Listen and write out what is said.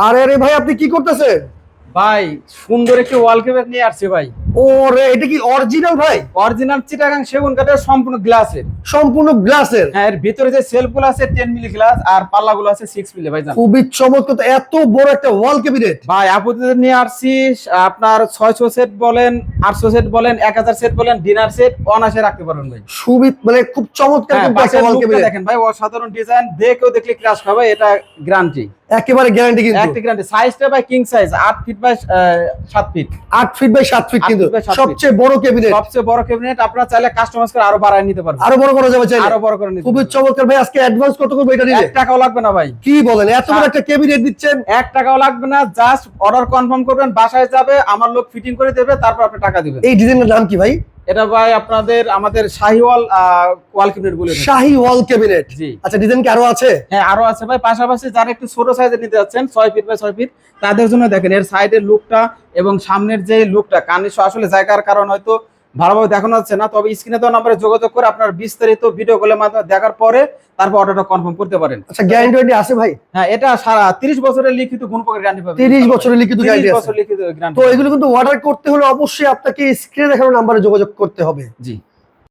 আরে আরে ভাই আপনি কি করতেছেন? ভাই সুন্দর একটি ওয়াল কেবিনেট নিয়ে আসছে ভাই। ওরে এটা কি অরিজিনাল ভাই? অরিজিনাল চিটাগাং সেগুন কাঠের সম্পূর্ণ গ্লাসের সম্পূর্ণ গ্লাসের হ্যাঁ এর ভিতরে যে সেলফগুলো আছে টেন মিলি গ্লাস আর পাল্লা গুলো আছে সিক্স মিলি ভাই জান খুবই চমৎকার এত বড় একটা ওয়াল ক্যাবিনেট ভাই আপুদের নিয়ে আসছি আপনার ছয়শো সেট বলেন আটশো সেট বলেন এক হাজার সেট বলেন ডিনার সেট অনাসে রাখতে পারবেন ভাই। খুবই মানে খুব চমৎকার হ্যাঁ, একটা ওয়াল ক্যাবিনেট দেখেন ভাই অসাধারণ ডিজাইন দেখেও দেখলে ক্লাস খাবে এটা গ্যারান্টি একেবারে গ্যারান্টি কিন্তু। একটা গ্যারান্টি সাইজটা ভাই কিং সাইজ আট ফিট বাই সাত ফিট আট ফিট বাই সাত ফিট আট কিন্তু। সবচেয়ে বড় ক্যাবিনেট সবচেয়ে বড় ক্যাবিনেট আপনারা চাইলে কাস্টমাইজ করে আরও বাড়ায় নিতে পারবেন। আরও বড় করা যাবে চাইলে? আরও বড় করে নিতে খুবই চমৎকার। ভাই আজকে অ্যাডভান্স কত করবে এটা নিয়ে টাকাও লাগবে না ভাই। কি বলেন এত বড় একটা ক্যাবিনেট দিচ্ছেন? এক টাকাও লাগবে না জাস্ট অর্ডার কনফার্ম করবেন বাসায় যাবে আমার লোক ফিটিং করে দেবে তারপর আপনি টাকা দিবেন। এই ডিজাইনের নাম কি ভাই? এটা ভাই আপনাদের আমাদের শাহিওয়াল ওয়াল ক্যাবিনেট বলে। শাহী ওয়াল ক্যাবিনেট। জি। আচ্ছা ডিজাইন কি আরও আছে? হ্যাঁ আরও আছে ভাই। পাশাপাশি যারা একটু ছোট সাইজের নিতে যাচ্ছেন ছয় ফিট বাই ছয় ফিট তাদের জন্য দেখেন এর সাইডের লুকটা এবং সামনের যে লুকটা কানে আসলে জায়গার কারণ হয়তো ভালোভাবে দেখানো যাচ্ছে না তবে স্ক্রিনে তো নাম্বারে যোগাযোগ করে আপনার বিস্তারিত ভিডিও কলের মাধ্যমে দেখার পরে তারপর অর্ডারটা কনফার্ম করতে পারেন। আচ্ছা গ্যারান্টি আছে ভাই? হ্যাঁ এটা সারা তিরিশ বছরের লিখিত গুণপকের গ্যারান্টি পাবেন 30 বছরের লিখিত গ্যারান্টি আছে। বছর লিখিত গ্যারান্টি তো এগুলো কিন্তু অর্ডার করতে হলে অবশ্যই আপনাকে স্ক্রিনে দেখানো নাম্বারে যোগাযোগ করতে হবে। জি।